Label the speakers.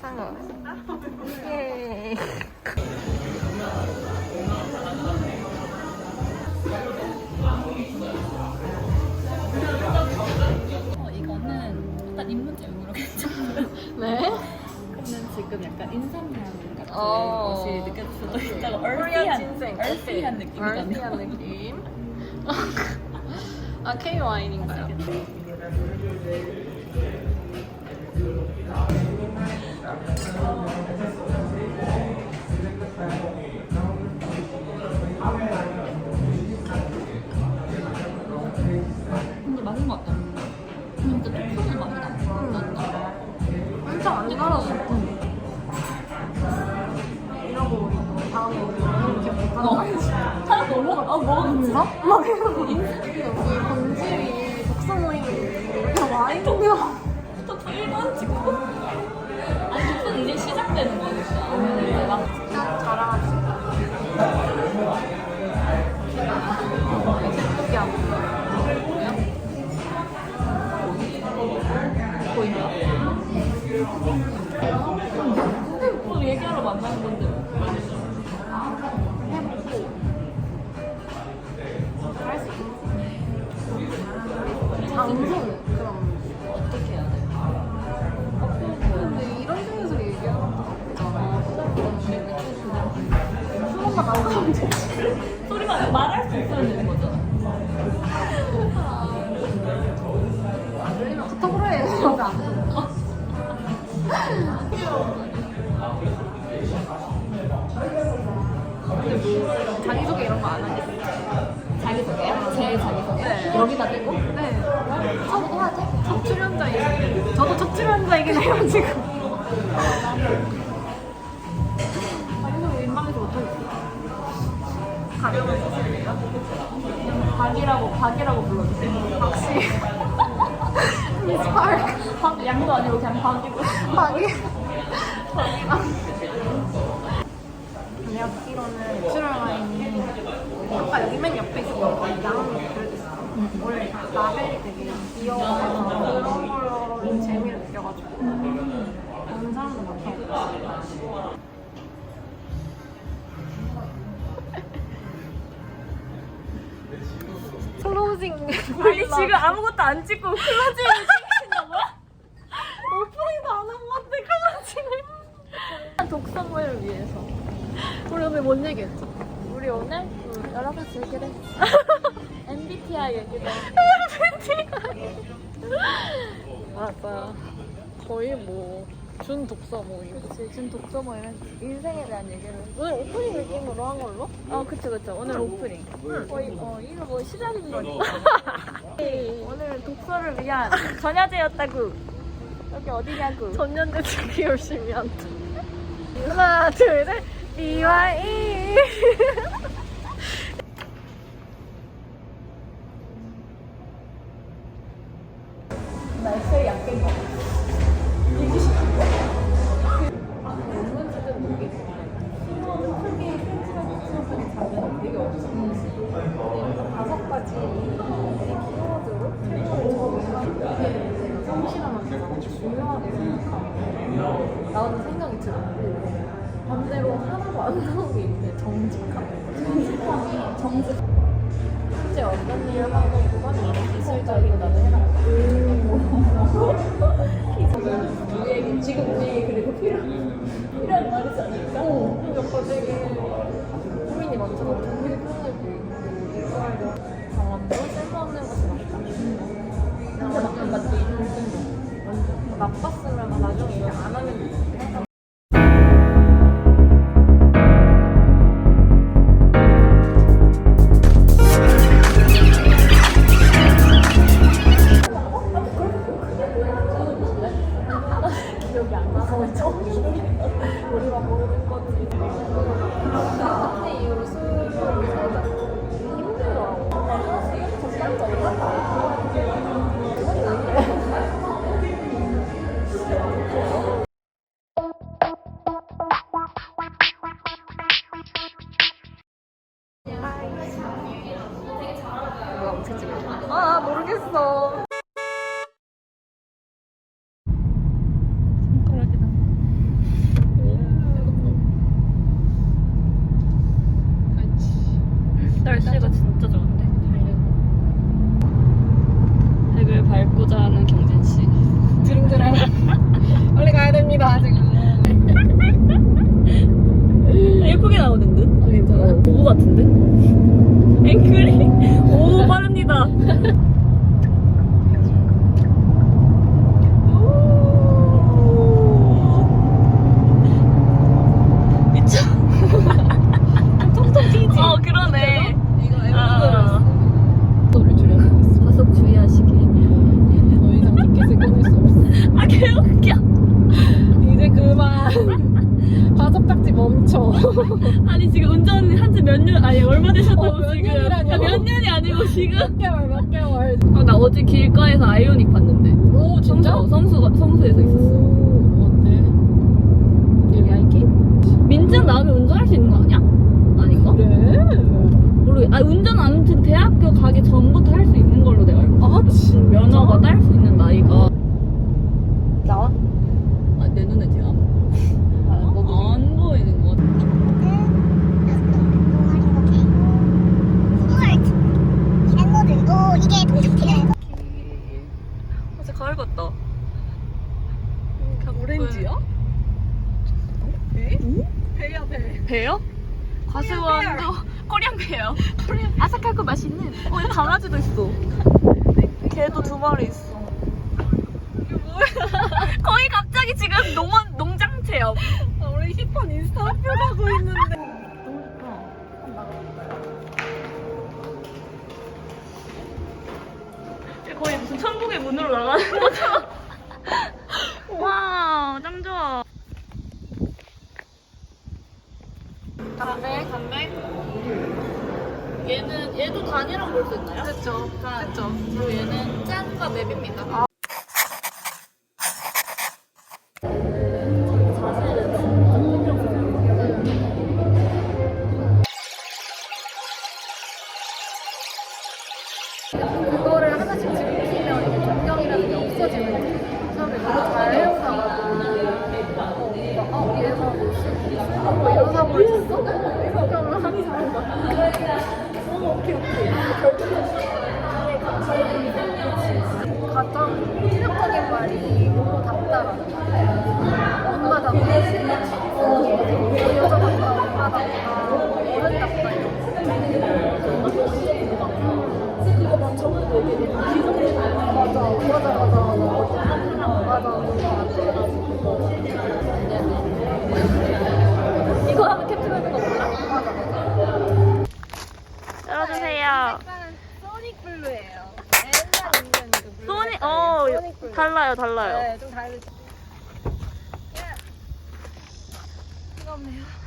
Speaker 1: 상어. 예.
Speaker 2: 어, 이거는 일단 입문점으로 괜찮고요.
Speaker 1: 네.
Speaker 2: 저는 지금 약간 인삼향 같은
Speaker 1: 어.
Speaker 2: 것이 느껴질 수도 있다고
Speaker 1: 진생.
Speaker 2: 얼티한 느낌이거든요.
Speaker 1: 얼티한 느낌. 아, K 와인인가요? 아,
Speaker 2: 먹었는데?
Speaker 1: 막 이러고. 여기 본집이 독서 모임인데 와인이야.
Speaker 2: 또 1번 지금. 아니, 또 이제 시작되는 거니까. 소리만 말할 수 있어야 되는 거잖아.
Speaker 1: 카톡으로 해. 여기 안 들려. 근데 뭐 자기소개 이런 거 안 하겠어?
Speaker 2: 자기소개요? 제 자기소개?
Speaker 1: 네.
Speaker 2: 여기다 대고?
Speaker 1: 네. 저도 하지? 첫 출연자이긴 저도 첫 출연자이긴 해요, 지금.
Speaker 2: 박이라고, 박이라고 불러주세요.
Speaker 1: 박씨. 미스 파크.
Speaker 2: 박, 양도 아니고 그냥 박이고.
Speaker 1: 박이. 박이랑. 내가 듣기로는 내추럴 와인이 아까 여기 맨 옆에 있었던 그래도 있어. 원래 라벨이 되게 귀여워서
Speaker 2: 아니, 지금 아무것도 안 찍고 클로징을 찍으신다고요?
Speaker 1: 오프닝도 안한것 같아 클로징을 모임을 위해서 우리 오늘 뭔 얘기했지? 우리 오늘 여러 가지 얘기를 했어
Speaker 2: MBTI 얘기도.
Speaker 1: 맞아 거의 뭐 준 독서 모임
Speaker 2: 그치, 지금 독서 모임은 인생에 대한 얘기를.
Speaker 1: 오늘 오프닝 느낌으로 한 걸로?
Speaker 2: 어, 그쵸, 그쵸. 오늘 오프닝. 거의, 어, 이거 뭐 시작인 거니까. 오늘 독서를 위한 전야제였다구. 여기 어디냐구.
Speaker 1: 전년대 되게 열심히 한다 하나 둘셋 BYE
Speaker 2: 날씨
Speaker 1: 생각이 들었고 반대로 하나도 안 나오는 게 있는데 정직함? 정직함이 정직 현재 어떤 일을 하고 그건 기술적이고 나도 해라 우리에게 지금 우리에게 그리고 필요 필요한 말이지 않을까? 어, 약간 되게
Speaker 2: 과속
Speaker 1: 딱지 멈춰.
Speaker 2: 아니 지금 운전 한지 몇 년 아니 얼마 되셨다고
Speaker 1: 어, 몇
Speaker 2: 지금
Speaker 1: 년이라뇨?
Speaker 2: 아, 몇 년이 아니고 지금
Speaker 1: 몇 개월, 몇 개월.
Speaker 2: 아, 나 어제 길가에서 아이오닉 봤는데
Speaker 1: 오, 진짜?
Speaker 2: 성수 성수가 성수에서 있었어
Speaker 1: 오, 어때? You like it?
Speaker 2: 민증 나오면 운전할 수 있는 거 아니야? 아닌가?
Speaker 1: 그래?
Speaker 2: 모르겠 아 운전 아무튼 대학교 가기 전부터 할 수 있는 걸로 내가 알고
Speaker 1: 아,
Speaker 2: 있어
Speaker 1: 진짜?
Speaker 2: 면허가 딸 수 있는 나이가
Speaker 1: 나와?
Speaker 2: 아, 내 눈에 띄어 안 보이는 거 같아 어제 가을 같다
Speaker 1: 오렌지야? 배? 배야, 배.
Speaker 2: 배요? 과수원도 코리안 배요. 아삭하고 맛있는. 어, 여기 강아지도 있어. 개도 두 마리 있어. 이게 뭐야? 거의 갑자기 지금 농원 농장 체험.
Speaker 1: 아, 우리 힙한 인스타 업로드하고 있는데.
Speaker 2: 거의 무슨 천국의 문으로 나가는 것처럼. 와, 짱 좋아.
Speaker 1: 담배? 담배?
Speaker 2: 얘는 얘도 단이라고 볼수 있나요?
Speaker 1: 그쵸. 그쵸.
Speaker 2: 그리고 얘는 짠과 맵입니다.
Speaker 1: 존경이라는 게. 사람들이 너무 잘 해오다가 어, 막, 어, 얘가 뭐지? 뭐 이런 사고를 했어? 이렇게 하는 사람 막 어, 오케이, 오케이. 가장 충격적인 말이 너무 답다라는
Speaker 2: 달라요, 달라요.
Speaker 1: 네, 좀 다르죠. 뜨겁네요.